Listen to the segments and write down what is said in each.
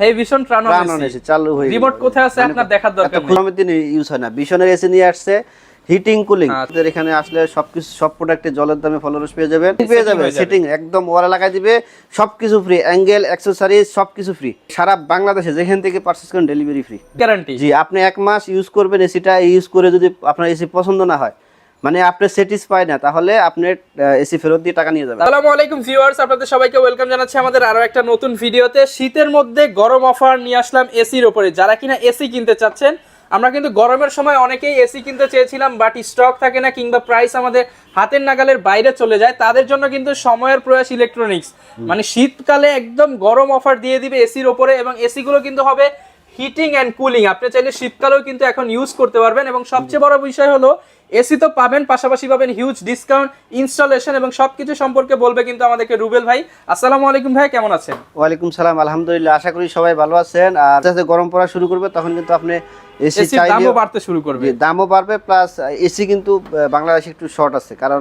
হেই vision ট্রানো প্রাণ AC চালু হয়ে রিমোট কোথায় আছে আপনার দেখার দরকার নেই। গরমের দিনে ইউজ হয় না। ভীষণের এসি নিয়ে আসছে হিটিং কুলিং আচ্ছা। এখানে আসলে সবকিছু সব প্রোডাক্টে জলের দামে ফলোরস পেয়ে যাবেন। পেয়ে যাবেন। যাবে। সেটিং একদম ওরা লাগাই দিবে। সবকিছু ফ্রি অ্যাঙ্গেল অ্যাক্সেসরিজ সবকিছু ফ্রি সারা বাংলাদেশে যেখান থেকে করেন ডেলিভারি ফ্রি গ্যারান্টি জি আপনি এক মাস ইউজ করবেন এসিটা ইউজ করে যদি আপনার এসি পছন্দ না হয় মানে আপনি স্যাটিসফাই না তাহলে আপনি এসি ফেরত দিয়ে টাকা নিয়ে যাবেন। আসসালামু আলাইকুম ভিউয়ার্স আপনাদের সবাইকে ওয়েলকাম জানাচ্ছি আমাদের আরও একটা নতুন ভিডিওতে। শীতের মধ্যে গরম অফার নিয়ে আসলাম এসির উপরে। যারা কিনা এসি কিনতে চাচ্ছেন আমরা কিন্তু গরমের সময় অনেকেই এসি কিনতে চেয়েছিলাম বাট স্টক থাকে না কিংবা প্রাইস আমাদের হাতের নাগালের বাইরে চলে যায় তাদের জন্য কিন্তু সময়ের প্রয়াস ইলেকট্রনিক্স মানে শীতকালে একদম গরম অফার দিয়ে দিবে এসির উপরে এবং এসিগুলো কিন্তু হবে হিটিং অ্যান্ড কুলিং আপনি চাইলে শীতকালেও কিন্তু এখন ইউজ করতে পারবেন এবং সবচেয়ে বড় বিষয় হলো এসি তো পাবেন পাশাপাশি পাবেন হিউজ ডিসকাউন্ট ইনস্টলেশন এবং সবকিছু সম্পর্কে বলবে কিন্তু আমাদেরকে রুবেল ভাই। আসসালামু আলাইকুম ভাই কেমন আছেন? ওয়ালাইকুম সালাম আলহামদুলিল্লাহ আশা করি সবাই ভালো আছেন। আর আস্তে আস্তে গরম পড়া শুরু করবে তখন কিন্তু আপনি এসি দামও বাড়তে শুরু করবে। দামও বাড়বে প্লাস এসি কিন্তু বাংলাদেশে একটু শর্ট আছে। কারণ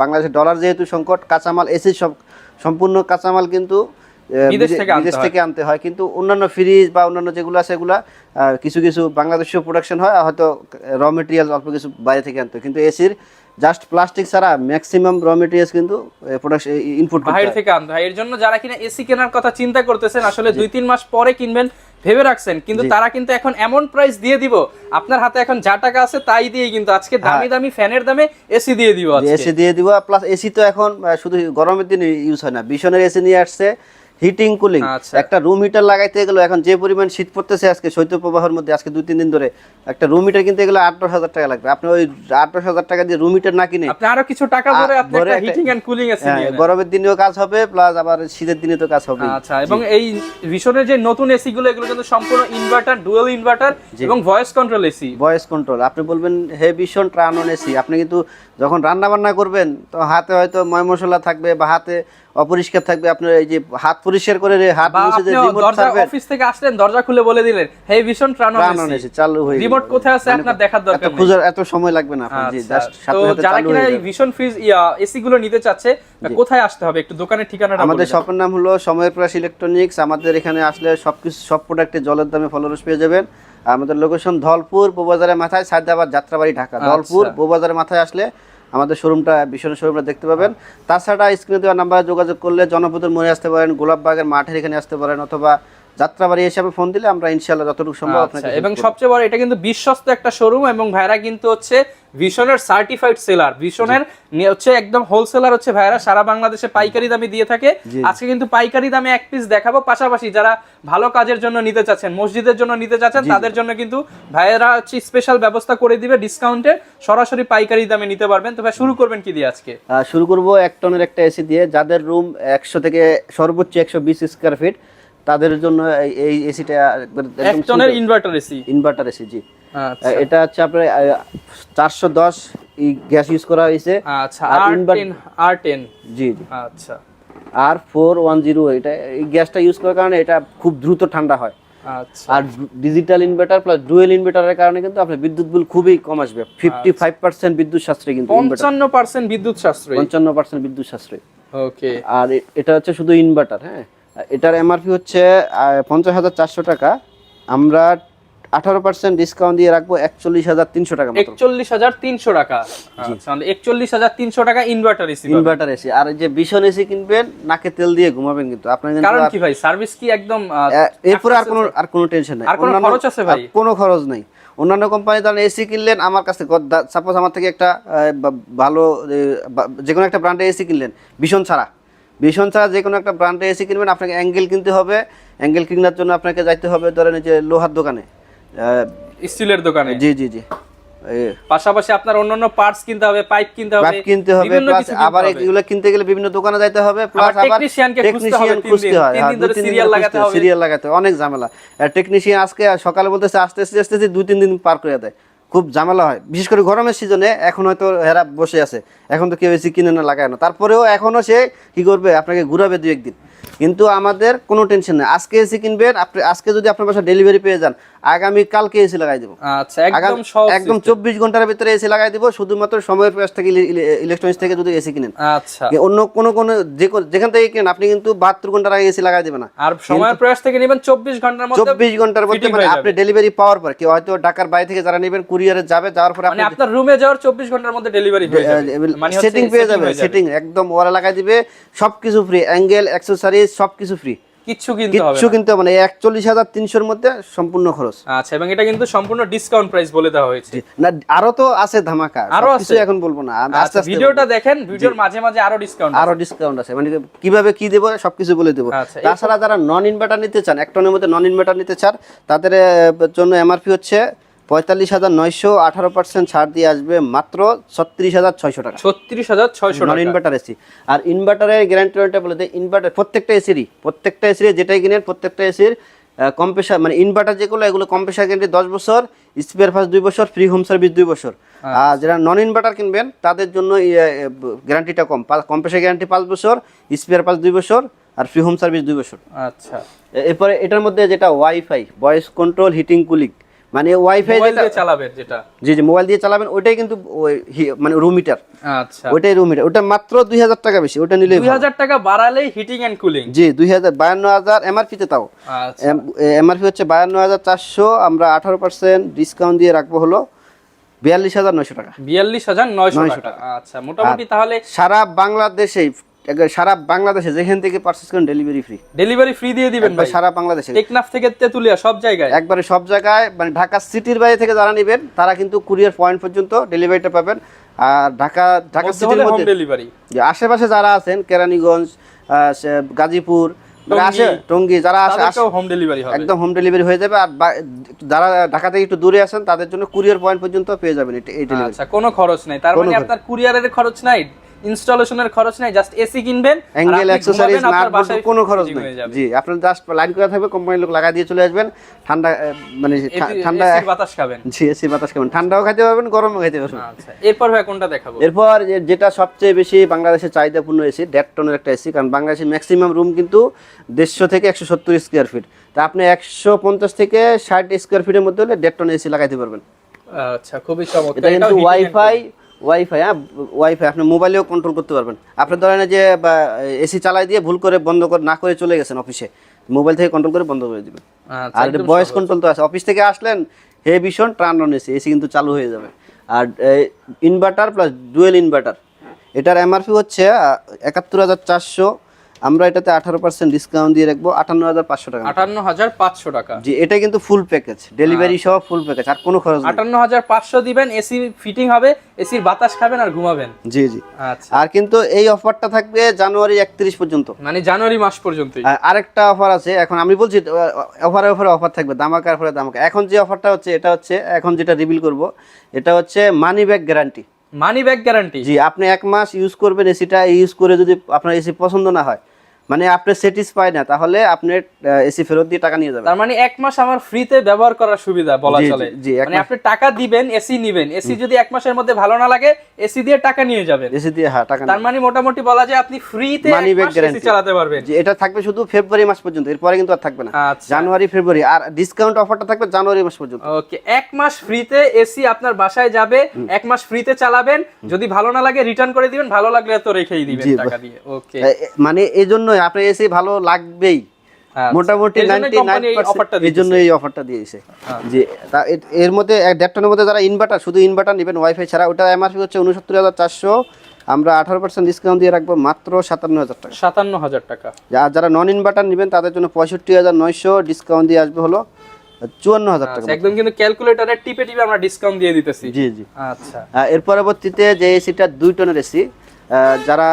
বাংলাদেশে ডলার যেহেতু সংকট কাঁচামাল এসি সব সম্পূর্ণ কাঁচামাল কিন্তু বিদেশ থেকে আনতে হয়। হয়। কিন্তু অন্যান্য ফ্রিজ বা অন্যান্য যেগুলো আছে এগুলা কিছু কিছু বাংলাদেশেও প্রোডাকশন হয় হয়তো র মেটেরিয়াল অল্প কিছু বাইরে থেকে আনতে কিন্তু এসির জাস্ট প্লাস্টিক ছাড়া ম্যাক্সিমাম র মেটেরিয়ালস কিন্তু প্রোডাকশন ইনপুট বাইরে থেকে আনতে হয়। এর জন্য যারা কিনা এসি কেনার কথা চিন্তা করতেছেন আসলে দুই তিন মাস পরে কিনবেন ভেবে রাখছেন। কিন্তু তারা কিন্তু এখন এমন প্রাইস দিয়ে দিব আপনার হাতে এখন যা টাকা আছে তাই দিয়ে কিন্তু আজকে দামি দামি ফ্যানের দামে এসি দিয়ে দিব এসি দিয়ে দিব প্লাস এসি তো এখন শুধু গরমের দিনে ইউজ হয় না। ভীষণের এসি নিয়ে আসছে। হিটিং কুলিং আচ্ছা। একটা রুম হিটার লাগাইতে গেলে এখন যে পরিমাণ শীত পড়তেছে আজকে শৈত্যপ্রবাহের মধ্যে আজকে দুই তিন দিন ধরে একটা রুম হিটার কিনতে গেলে আট দশ হাজার টাকা লাগবে। আপনি ওই আট দশ হাজার টাকা দিয়ে রুম হিটার না কিনে আপনি আরও কিছু টাকা ধরে আপনি হিটিং এন্ড কুলিং নেন। গরমের দিনেও কাজ হবে প্লাস আবার শীতের দিনে তো কাজ হবে। আচ্ছা এবং এই ভিশনের যে নতুন এসি গুলো এগুলো কিন্তু সম্পূর্ণ ইনভার্টার ডুয়েল ইনভার্টার এবং voice control AC voice control আপনি বলবেন হে ভীষণ ট্রান অন এসি আপনি কিন্তু যখন রান্না বান্না করবেন তো হাতে হয়তো ময় মশলা থাকবে বা হাতে অপরিষ্কার থাকবে আপনার এই যে হাত পরিষ্কার করে হাত মুছে যে আপনি রিমোট দরজা অফিস থেকে আসলেন দরজা খুলে বলে দিলেন হে ভীষণ প্রাণ ট্রানো এসে চালু হয়ে। রিমোট কোথায় আছে মানে আপনার দেখার দরকার নেই। খোঁজার এত সময় লাগবে না আপনার জি আচ্ছা, জাস্ট তো সাথে সাথে যারা চালু কিনা হয়ে এই যাবে ভীষণ ফ্রিজ এসি গুলো নিতে চাচ্ছে কোথায় আসতে হবে? একটু দোকানের ঠিকানাটা আমাদের শপের নাম হলো সময়ের প্রাস ইলেকট্রনিক্স আমাদের এখানে আসলে সবকিছু সব প্রোডাক্টে জলের দামে ফলোরস পেয়ে যাবেন। আমাদের লোকেশন ধলপুর বোবাজারের মাথায় সায়দাবাদ যাত্রাবাড়ি ঢাকা। ধলপুর আচ্ছা। বোবাজারের মাথায় আসলে আমাদের শোরুমটা ভীষণ শোরুমটা দেখতে পাবেন। তাছাড়া স্ক্রিনে দেওয়া নাম্বারে যোগাযোগ করলে জনপদের মনে আসতে পারেন, গোলাপবাগের মাঠের এখানে আসতে পারেন, অথবা যাত্রাবাড়ি আপনি ফোন দিলে আমরা যতটুকু সম্ভব আচ্ছা, আপনাকে এবং সবচেয়ে বড় এটা কিন্তু বিশ্বস্ত একটা শোরুম এবং ভাইরা কিন্তু হচ্ছে ভিশনের সার্টিফাইড সেলার ভিশনের হচ্ছে একদম হোলসেলার হচ্ছে ভাইরা সারা বাংলাদেশে পাইকারি দামে দিয়ে থাকে। আজকে কিন্তু পাইকারি দামে এক পিস দেখাবো পাশাপাশি যারা ভালো কাজের জন্য নিতে চাচ্ছেন মসজিদের জন্য নিতে চাচ্ছেন তাদের জন্য কিন্তু ভাইয়েরা হচ্ছে স্পেশাল ব্যবস্থা করে দিবে ডিসকাউন্টে সরাসরি পাইকারি দামে নিতে পারবেন। তো ভাই শুরু করবেন কি দিয়ে আজকে? শুরু করব এক টনের একটা এসি দিয়ে। যাদের রুম একশো থেকে সর্বোচ্চ একশো বিশ স্কোয়ার ফিট তাদের জন্য এই- এসিটা এক টনের ইনভার্টার এসি ইনভার্টার এসি জি। আচ্ছা। এটা হচ্ছে আপনার চারশো দশ গ্যাস ইউজ করা হয়েছে। আচ্ছা আর টেন জি জি। আচ্ছা। আর ফোর ওয়ান জিরো এটা এই গ্যাসটা ইউজ করার কারণে এটা খুব দ্রুত ঠান্ডা হয়। আচ্ছা। আর ডিজিটাল ইনভার্টার প্লাস ডুয়েল ইনভার্টারের কারণে কিন্তু আপনার বিদ্যুৎ বিল খুবই কম আসবে। ফিফটি ফাইভ পার্সেন্ট বিদ্যুৎ সাশ্রয় কিন্তু। পঞ্চান্ন পার্সেন্ট বিদ্যুৎ সাশ্রয়ী। পঞ্চান্ন পার্সেন্ট বিদ্যুৎ সাশ্রয়। ওকে আর এটা হচ্ছে শুধু ইনভার্টার হ্যাঁ? এটার এমআরপি হচ্ছে পঞ্চাশ হাজার চারশো টাকা। আমরা আঠারো পার্সেন্ট ডিসকাউন্ট দিয়ে রাখব একচল্লিশ হাজার তিনশো টাকা একচল্লিশ হাজার তিনশো টাকা। আচ্ছা একচল্লিশ হাজার তিনশো টাকা ইনভার্টার এসি ইনভার্টার এসি আর যে ভীষণ এসি কিনবেন নাকে তেল দিয়ে ঘুমাবেন কিন্তু। আপনার কারণ কি ভাই সার্ভিস কি একদম এরপরে আর কোনো আর কোনো টেনশন নাই। আর কোনো খরচ আছে ভাই? কোনো খরচ নাই। অন্যান্য কোম্পানি ধরেন এসি কিনলেন আমার কাছে সাপোজ আমার থেকে একটা ভালো যে কোনো একটা ব্র্যান্ডের এসি কিনলেন ভীষণ ছাড়া। ভীষণ ছাড়া যে কোনো একটা ব্র্যান্ডের এসি কিনবেন আপনাকে অ্যাঙ্গেল কিনতে হবে। অ্যাঙ্গেল কেনার জন্য আপনাকে যাইতে হবে ধরেন যে লোহার দোকানে। স্টিলের দোকানে? জি জি জি। পাশাপাশি আপনার অন্যান্য পার্টস কিনতে হবে পাইপ কিনতে হবে পাইপ কিনতে হবে প্লাস আবার। এগুলো কিনতে গেলে বিভিন্ন দোকানে যাইতে হবে প্লাস আবার হবে টেকনিশিয়ান খুঁজতে হয়। তিন হ্যাঁ, দিন ধরে ধরে লাগাতে হবে। সিরিয়াল লাগাতে অনেক ঝামেলা টেকনিশিয়ান আজকে সকালে বলতেছে আসতে আসতে আসতে দুই তিন দিন পার করে দেয়। খুব ঝামেলা হয়। বিশেষ করে গরমের সিজনে এখন হয়তো হেরা বসে আছে। এখন তো কেউ এসি কিনে না, লাগায় না। তারপরেও এখনও সে কি করবে? আপনাকে ঘুরাবে দু একদিন। কিন্তু আমাদের কোনো টেনশন নেই। আজকে এসি কিনবেন, আপনি আজকে যদি আপনার বাসা ডেলিভারি পেয়ে যান আগামী কালকে এসি লাগাই দেবো। আচ্ছা একদম একদম চব্বিশ ঘণ্টার ভিতরে এসি লাগাই দিব শুধুমাত্র সময়ের প্রয়াস থেকে ইলেকট্রনিক্স থেকে যদি এসি কিনেন। আচ্ছা। অন্য কোনো কোনো যে যেখান থেকে কিনেন আপনি কিন্তু বাহাত্তর ঘণ্টার আগে এসি লাগাই দেবে না। আর সময়ের প্রয়াস থেকে নেবেন চব্বিশ ঘণ্টার মধ্যে চব্বিশ ঘণ্টার মধ্যে মানে আপনি ডেলিভারি পাওয়ার পর কেউ হয়তো ঢাকার বাইরে থেকে যারা নেবেন কুরিয়ারে যাবে যাওয়ার পরে মানে আপনি আপনার রুমে যাওয়ার চব্বিশ ঘণ্টার মধ্যে ডেলিভারি হয়ে যাবে। মানে সেটিং পেয়ে যাবে সেটিং একদম ওরা লাগাই দিবে সবকিছু ফ্রি অ্যাঙ্গেল অ্যাক্সেসরিজ সবকিছু ফ্রি কিচ্ছু কিনতে হবে কিচ্ছু না। কিন্তু মানে একচল্লিশ হাজার তিনশোর মধ্যে সম্পূর্ণ খরচ। আচ্ছা এবং এটা কিন্তু সম্পূর্ণ ডিসকাউন্ট প্রাইস বলে দেওয়া হয়েছে। না আরও তো আছে ধামাকা আরও কিছু? এখন বলব না আচ্ছা ভিডিওটা দেখেন ভিডিওর মাঝে মাঝে আরও ডিসকাউন্ট আরও ডিসকাউন্ট আছে মানে কীভাবে কি দেব সবকিছু বলে দেবো। আচ্ছা, তাছাড়া যারা নন ইনভার্টার নিতে চান এক টনের মধ্যে নন ইনভার্টার নিতে চান তাদের জন্য এমআরপি হচ্ছে পঁয়তাল্লিশ হাজার নয়শো আঠারো পার্সেন্ট ছাড় দিয়ে আসবে মাত্র ছত্রিশ হাজার ছয়শো টাকা। ছত্রিশ হাজার ছয়শো নন ইনভার্টার এসি আর ইনভার্টারের গ্যারান্টি ওয়ারেন্টি বলে দেয় ইনভার্টার প্রত্যেকটা এসিরই প্রত্যেকটা এসির যেটাই কিনেন প্রত্যেকটা এসির কম্পেশার মানে ইনভার্টার যেগুলো এগুলো কম্পেশার গ্যারান্টি দশ বছর স্পেয়ার ফার্স্ট দুই বছর ফ্রি হোম সার্ভিস দুই বছর। আর যারা নন ইনভার্টার কিনবেন তাদের জন্য গ্যারান্টিটা কম। কম্পেশার গ্যারান্টি পাঁচ বছর স্পেয়ার পাঁচ দুই বছর আর ফ্রি হোম সার্ভিস দুই বছর। আচ্ছা। এরপরে এটার মধ্যে যেটা WiFi voice control heating cooling মানে ওয়াইফাই যেটা দিয়ে চালাবেন যেটা। জি জি মোবাইল দিয়ে চালাবেন ওইটাই কিন্তু ওই মানে রুম মিটার আচ্ছা। ওইটাই রুম মিটার ওটা মাত্র দুই হাজার টাকা বেশি ওটা নিলে দুই হাজার টাকা বাড়ালেই হিটিং এন্ড কুলিং জি দুই হাজার বায়ান্ন হাজার এমআরপিতে তাও। আচ্ছা। এমআরপি হচ্ছে বায়ান্ন হাজার চারশো আমরা আঠারো পার্সেন্ট ডিসকাউন্ট দিয়ে রাখব হলো বিয়াল্লিশ হাজার নয়শো টাকা। বিয়াল্লিশ হাজার নয়শো 900 টাকা। আচ্ছা মোটামুটি তাহলে সারা বাংলাদেশে সারা বাংলাদেশে যেখান থেকে পারচেস করেন ডেলিভারি ফ্রি ডেলিভারি ফ্রি দিয়ে দিবেন ভাই। সারা বাংলাদেশে। টেকনাফ থেকে তেতুলিয়া সব জায়গায়। একবারে সব জায়গায় মানে ঢাকা সিটির বাইরে থেকে যারা নেবেন তারা কিন্তু কুরিয়ার পয়েন্ট পর্যন্ত ডেলিভারিটা পাবেন। আর ঢাকা ঢাকা সিটির মধ্যে ডেলিভারি যে আশেপাশে যারা আছেন কেরানীগঞ্জ গাজীপুর মানে টঙ্গী। আসে টঙ্গী যারা আসে আসে- হোম ডেলিভারি হবে। একদম হোম ডেলিভারি হয়ে যাবে। আর যারা ঢাকা থেকে একটু দূরে আছেন তাদের জন্য কুরিয়ার পয়েন্ট পর্যন্ত পেয়ে যাবেন এটা- এই ডেলিভারি আচ্ছা কোনো খরচ নাই। তার মানে আপনার কুরিয়ারের খরচ নাই? ইনস্টলেশনের খরচ নাই জাস্ট এসি কিনবেন অ্যাঙ্গেল অ্যাক্সেসরিজ নাট কোনো খরচ নেই। জি আপনার জাস্ট লাইন করা থাকবে কোম্পানির লোক লাগা দিয়ে চলে আসবেন। ঠান্ডা মানে ঠা- এসি- ঠান্ডা বাতাস খাবেন। জি এসি বাতাস খাবেন। ঠান্ডাও খাইতে পারবেন গরমও খাইতে পারবেন। আচ্ছা এরপর ভাই কোনটা দেখাবো? এরপর যেটা সবচেয়ে বেশি বাংলাদেশে চাহিদাপূর্ণ এসি দেড় টনের একটা এসি কারণ বাংলাদেশে ম্যাক্সিমাম রুম কিন্তু দেড়শো থেকে একশো সত্তর স্কোয়ার ফিট তা আপনি একশো পঞ্চাশ থেকে ষাট স্কোয়ার ফিটের মধ্যে হলে দেড় টন এসি লাগাইতে পারবেন। আচ্ছা খুবই চমৎকার। এটা কিন্তু ওয়াইফাই ওয়াইফাই হ্যাঁ? ওয়াইফাই আপনি মোবাইলেও কন্ট্রোল করতে পারবেন। আপনি ধরেন যে এসি চালাই দিয়ে ভুল করে বন্ধ করে না করে চলে গেছেন অফিসে মোবাইল থেকে কন্ট্রোল করে বন্ধ করে দিবেন। আচ্ছা, আর বয়স ভয়েস। কন্ট্রোল তো আছে। অফিস থেকে আসলেন হে ভীষণ টার্ন অন এসি এসি কিন্তু চালু হয়ে যাবে। আর ইনভার্টার প্লাস ডুয়েল ইনভার্টার এটার এমআরপি হচ্ছে একাত্তর হাজার চারশো আমরা এটাতে আঠারো পার্সেন্ট ডিসকাউন্ট দিয়ে রাখব আটান্ন হাজার পাঁচশো টাকা। আটান্ন হাজার পাঁচশো টাকা। জি এটা কিন্তু ফুল প্যাকেজ ডেলিভারি সহ ফুল প্যাকেজ আর কোনো খরচ নেই। আটান্ন হাজার পাঁচশো দিবেন এসি ফিটিং হবে এসির বাতাস খাবেন আর ঘুমাবেন। জি জি। আচ্ছা। আর কিন্তু এই অফারটা থাকবে জানুয়ারি একত্রিশ পর্যন্ত। মানে জানুয়ারি মাস পর্যন্ত আর আরেকটা অফার আছে এখন আমি বলছি অফারে অফারে অফার থাকবে দামাকার পরে দামাকা এখন যে অফারটা হচ্ছে এটা হচ্ছে এখন যেটা রিভিল করব এটা হচ্ছে money back guarantee money back guarantee জি, আপনি এক মাস ইউজ করবেন এসিটা ইউজ করে যদি আপনার এসি পছন্দ না হয় মানে আপনি স্যাটিসফাই না তাহলে আপনি এসি ফেরত দিয়ে টাকা নিয়ে যাবেন। তার মানে এক মাস আমার ফ্রিতে ব্যবহার করার সুবিধা বলা চলে। মানে আপনি টাকা দিবেন এসি নিবেন। এসি যদি এক মাসের মধ্যে ভালো না লাগে এসি দিয়ে টাকা নিয়ে যাবেন। এসি দিয়ে হ্যাঁ টাকা তার মানে মোটামুটি বলা যায় আপনি ফ্রিতে মানি ব্যাক গ্যারান্টি চালাতে পারবেন। এটা থাকবে শুধু ফেব্রুয়ারি মাস পর্যন্ত এরপরে কিন্তু আর থাকবে না। আচ্ছা। জানুয়ারি ফেব্রুয়ারি আর ডিসকাউন্ট অফারটা থাকবে জানুয়ারি মাস পর্যন্ত। ওকে এক মাস ফ্রিতে এসি আপনার বাসায় যাবে এক মাস ফ্রিতে চালাবেন। যদি ভালো না লাগে রিটার্ন করে দিবেন ভালো লাগলে তো রেখেই দিবেন টাকা দিয়ে। ওকে মানে এই জন্য আপনার এসি ভালো লাগবেই। মোটামুটি নাইনটি নাইন এই জন্য এই অফারটা দিয়েছে। যে এর মধ্যে দেড় টনের মধ্যে যারা ইনভার্টার শুধু ইনভার্টার নেবেন ওয়াইফাই ছাড়া ওটা এমআরপি হচ্ছে উনসত্তর হাজার চারশো। আমরা আঠারো পার্সেন্ট ডিসকাউন্ট দিয়ে রাখব মাত্র সাতান্ন হাজার টাকা। সাতান্ন হাজার টাকা। আর যারা নন ইনভার্টার নেবেন তাদের জন্য পঁয়ষট্টি হাজার নয়শো ডিসকাউন্ট দিয়ে আসবে হলো চুয়ান্ন হাজার টাকা। আচ্ছা, একদম কিন্তু ক্যালকুলেটরে টিপে টিপে আমরা ডিসকাউন্ট দিয়ে দিতেছি। জি জি। আচ্ছা। এর পরবর্তীতে যে এসিটা দুই টনের এসি যারা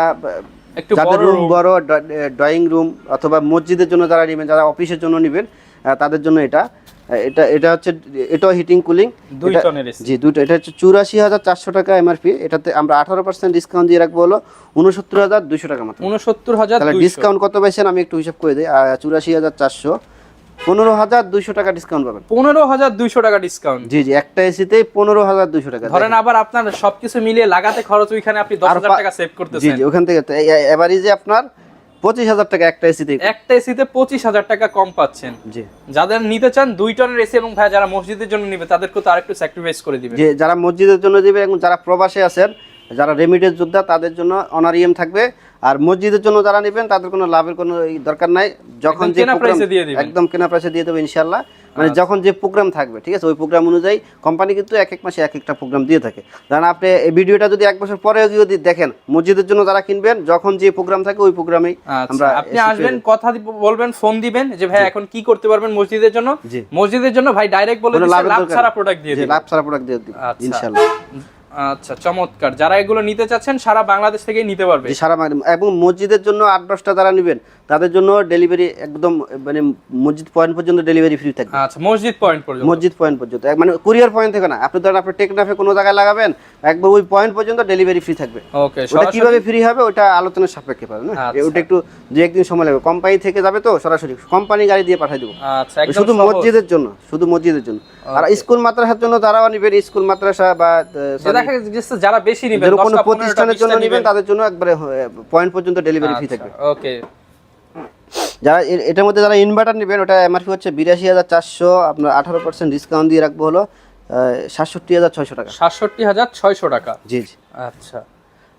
একটু যাদের বড় রুম বড় ড্রয়িং রুম অথবা মসজিদের জন্য যারা নেবেন যারা অফিসের জন্য নেবেন তাদের জন্য এটা। এটা এটা হচ্ছে এটাও হিটিং কুলিং দুই টনের জি দুটো এটা হচ্ছে চুরাশি হাজার চারশো টাকা এমআরপি এটাতে আমরা আঠারো পার্সেন্ট ডিসকাউন্ট দিয়ে রাখব হলো উনসত্তর হাজার দুশো টাকা মাত্র। উনসত্তর হাজার তাহলে ডিসকাউন্ট কত পাইছেন আমি একটু হিসাব করে দিই। চুরাশি হাজার চারশো। পনেরো হাজার দুইশো টাকা ডিসকাউন্ট পাবেন। পনেরো হাজার দুইশো টাকা ডিসকাউন্ট জি জি একটা এসিতেই পনেরো হাজার দুইশো টাকা। ধরেন আবার আপনার সবকিছু মিলিয়ে লাগাতে খরচ ওইখানে আপনি দশ হাজার টাকা সেভ জি করতেছেন। জি ওখান থেকে এভারেজে আপনার পঁচিশ হাজার টাকা একটা এসিতে একটা এসিতে পঁচিশ হাজার টাকা কম পাচ্ছেন। জি। যাদের নিতে চান দুই টনের এসি এবং ভাই যারা মসজিদের জন্য নিবে তাদেরকে তো আরেকটু স্যাক্রিফাইস করে দিবে। যে যারা মসজিদের জন্য দিবে এবং যারা প্রবাসে আছেন যারা রেমিডেন্স যোদ্ধা তাদের জন্য অনারিয়াম থাকবে। আর মসজিদের জন্য যারা নেবেন তাদের কোনো লাভের কোনো দরকার নাই। যখন যে দিবেন। একদম কেনা প্রাইসে দিয়ে দেবো ইনশাল্লাহ মানে যখন যে প্রোগ্রাম থাকবে ঠিক আছে? ওই প্রোগ্রাম অনুযায়ী কোম্পানি কিন্তু এক এক মাসে এক একটা প্রোগ্রাম দিয়ে থাকে। কারণ আপনি এই ভিডিওটা যদি এক বছর পরেও যদি দেখেন মসজিদের জন্য যারা কিনবেন যখন যে প্রোগ্রাম থাকে ওই প্রোগ্রামেই আচ্ছা আমরা আপনি আসবেন কথা বলবেন ফোন দিবেন যে ভাই এখন কি করতে পারবেন মসজিদের জন্য? মসজিদের জন্য ভাই ডাইরেক্ট বলে লাভ ছাড়া প্রোডাক্ট দিয়ে দিবেন লাভ ছাড়া প্রোডাক্ট দিয়ে দিব আচ্ছা। আচ্ছা চমৎকার। যারা এগুলো নিতে চাচ্ছেন সারা বাংলাদেশ থেকে নিতে পারবে। সারা এবং মসজিদের জন্য আট দশটা যারা নেবেন। তাদের জন্য ডেলিভারি একদম মানে মসজিদ পয়েন্ট পর্যন্ত ডেলিভারি ফ্রি থাকবে। আচ্ছা মসজিদ পয়েন্ট পর্যন্ত। মসজিদ পয়েন্ট পর্যন্ত। মানে কুরিয়ার পয়েন্ট থেকে না। আপনি ধরেন আপনি টেকনাফে কোনো জায়গায় লাগাবেন একবার ওই পয়েন্ট পর্যন্ত ডেলিভারি ফ্রি থাকবে। ওকে ওটা কীভাবে ফ্রি হবে ওটা আলোচনার সাপেক্ষে পাবেন না? আচ্ছা। ওটা একটু দু একদিন সময় লাগবে। কোম্পানি থেকে যাবে তো সরাসরি। কোম্পানি গাড়ি দিয়ে পাঠিয়ে দেবো। আচ্ছা একদম শুধু মসজিদের জন্য শুধু মসজিদের জন্য। আর স্কুল মাদ্রাসার জন্য যারাও নিবেন স্কুল মাদ্রাসা বা যে দেখা যাচ্ছে যারা বেশি নিবেন কোনো প্রতিষ্ঠানের জন্য নেবেন তাদের জন্য একবারে পয়েন্ট পর্যন্ত ডেলিভারি ফ্রি থাকবে। ওকে যারা এটার মধ্যে যারা ইনভার্টার নেবেন ওটা এমআরপি হচ্ছে বিরাশি হাজার চারশো আপনার আঠারো পার্সেন্ট ডিসকাউন্ট দিয়ে রাখব হলো সাতষট্টি হাজার ছয়শো টাকা। সাতষট্টি হাজার ছয়শো টাকা? জি জি। আচ্ছা।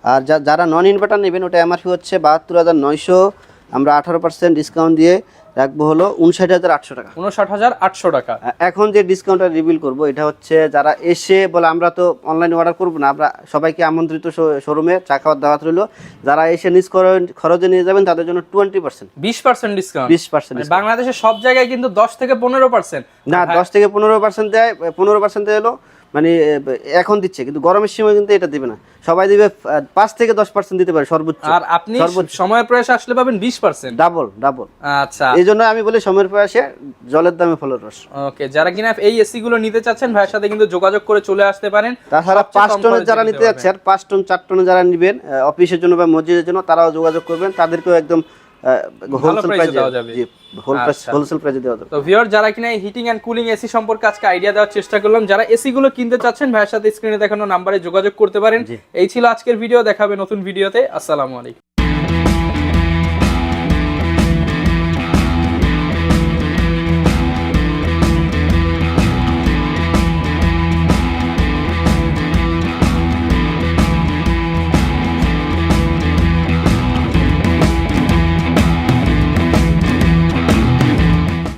আর যারা নন ইনভার্টার নেবেন ওটা এমআরপি হচ্ছে বাহাত্তর হাজার নয়শো আমরা আঠারো পার্সেন্ট ডিসকাউন্ট দিয়ে রাখব হলো উনষাট হাজার আটশো টাকা। উনষাট হাজার আটশো টাকা। এখন যে ডিসকাউন্টটা রিভিল করব এটা হচ্ছে যারা এসে বলে আমরা তো অনলাইনে অর্ডার করব না আমরা সবাইকে আমন্ত্রিত শোরুমে চা খাওয়ার দাওয়াত রইল। যারা এসে নিজ খরচ- নিয়ে যাবেন তাদের জন্য টোয়েন্টি পার্সেন্ট বিশ পার্সেন্ট ডিসকাউন্ট বিশ পার্সেন্ট বাংলাদেশের সব জায়গায় কিন্তু দশ থেকে পনেরো পার্সেন্ট না দশ থেকে পনেরো পার্সেন্ট দেয় পনেরো পার্সেন্ট এলো মানে এখন দিচ্ছে কিন্তু গরমের সময় কিন্তু এটা দিবে না। সবাই দিবে পাঁচ থেকে দশ পার্সেন্ট দিতে পারে সর্বোচ্চ। আর আপনি সময়ের প্রয়াসে আসলে পাবেন বিশ পার্সেন্ট ডাবল ডাবল। আচ্ছা। এই জন্য আমি বলি সময়ের প্রয়াসে জলের দামে ফলের রস। ওকে যারা কিনা এই এসি গুলো নিতে চাচ্ছেন ভাইয়ের সাথে কিন্তু যোগাযোগ করে চলে আসতে পারেন। তাছাড়া পাঁচ টনের যারা নিতে নিতে যাচ্ছে আর পাঁচ টন চার টনে যারা নেবেন অফিসের জন্য বা মসজিদের জন্য তারাও যোগাযোগ করবেন। তাদেরকেও একদম হোলসেল প্রাইসে দেওয়া যাবে। আচ্ছা। হোলসেল প্রাইসে দেওয়া যাবে। তো ভিউয়ার যারা কিনা হিটিং এন্ড কুলিং এসি সম্পর্কে আজকে আইডিয়া দেওয়ার চেষ্টা করলাম যারা এসি গুলো কিনতে চাচ্ছেন ভাইয়ের সাথে স্ক্রিনে দেখানো নাম্বারে যোগাযোগ করতে পারেন। এই ছিল আজকের ভিডিও দেখাবে নতুন ভিডিওতে আসসালামু আলাইকুম।